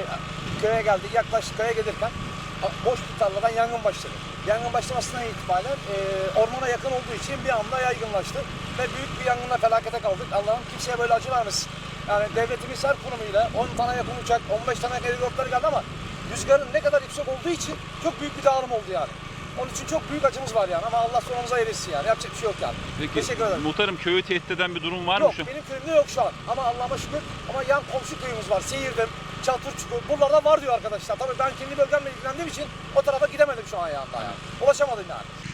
işte köye geldik. Yaklaşık köye gelirken boş bir tarladan yangın başladı. Yangın başlamasından itibaren e, ormana yakın olduğu için bir anda yaygınlaştı. Ve büyük bir yangınla felakete kaldık. Allah'ım kimseye böyle acı vermesin. Yani devletimiz her kurumuyla 10 tane yakın uçak, 15 tane helikopter geldi ama rüzgarın ne kadar yüksek olduğu için çok büyük bir dağılım oldu yani. Onun için çok büyük acımız var yani ama Allah sonumuza erirsin yani. Yapacak bir şey yok yani. Peki Teşekkür ederim. muhtarım köyü tehdit eden bir durum var mı Yok şu an? benim köyümde yok şu an ama Allah'ıma şükür ama yan komşu köyümüz var. Seyirdim, Çatırçukur buralarda var diyor arkadaşlar. Tabii ben kendi bölgemle ilgilendiğim için o tarafa gidemedim şu an yani. yani. Ulaşamadım yani.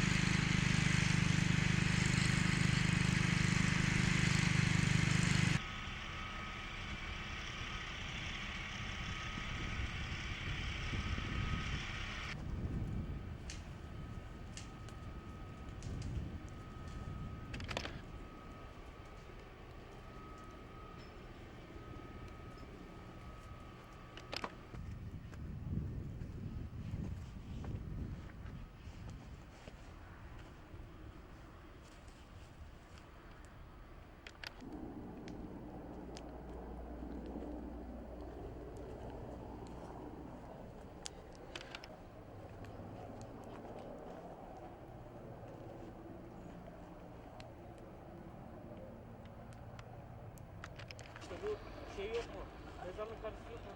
Bu şey yok mu? Mezarlık karısı yok mu?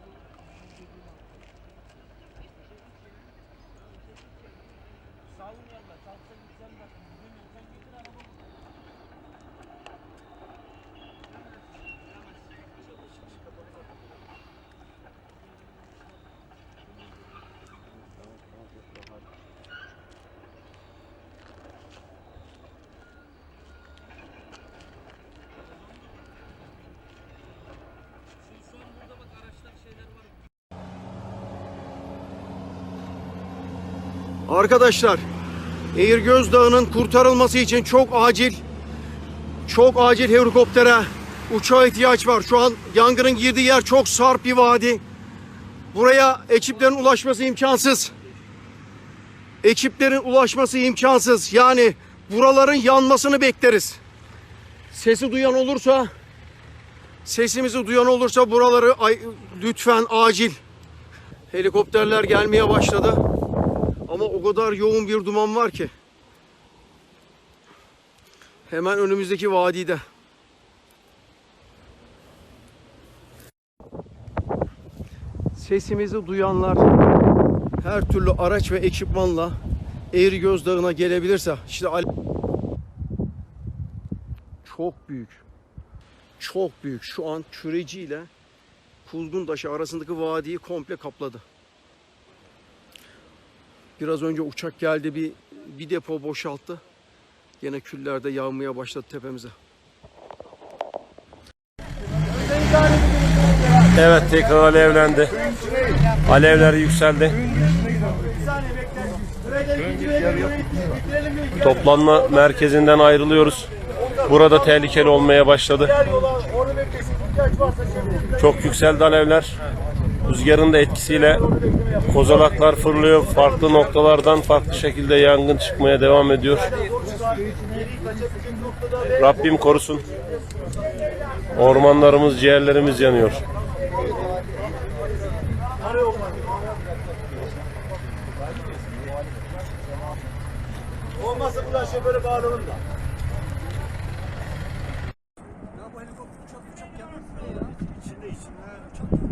Sağın yanına, kalksa gitsen bak. Sen getir arabamı. Şu an burada bak araçlar şeyler var. Arkadaşlar, Eğirgöz Dağı'nın kurtarılması için çok acil, çok acil helikoptere, uçağa ihtiyaç var. Şu an yangının girdiği yer çok sarp bir vadi. Buraya ekiplerin ulaşması imkansız. Ekiplerin ulaşması imkansız. Yani buraların yanmasını bekleriz. Sesi duyan olursa, sesimizi duyan olursa buraları ay- lütfen acil. Helikopterler gelmeye başladı. Ama o kadar yoğun bir duman var ki. Hemen önümüzdeki vadide. Sesimizi duyanlar her türlü araç ve ekipmanla Eğrigöz Dağı'na gelebilirse işte al- çok büyük. Çok büyük. Şu an Küreci ile Kuzgundaşı arasındaki vadiyi komple kapladı. Biraz önce uçak geldi bir bir depo boşalttı. Yine küller de yağmaya başladı tepemize. Evet tekrar alevlendi. Alevler yükseldi. Toplanma merkezinden ayrılıyoruz. Burada tehlikeli olmaya başladı. Çok yükseldi alevler. Rüzgarın da etkisiyle kozalaklar fırlıyor. Farklı noktalardan farklı şekilde yangın çıkmaya devam ediyor. Rabbim korusun. Ormanlarımız, ciğerlerimiz yanıyor. Olmazsa bu şey böyle bağlanalım da. Ya bu helikopter uçak uçak gelmez ya. İçinde içinde uçak.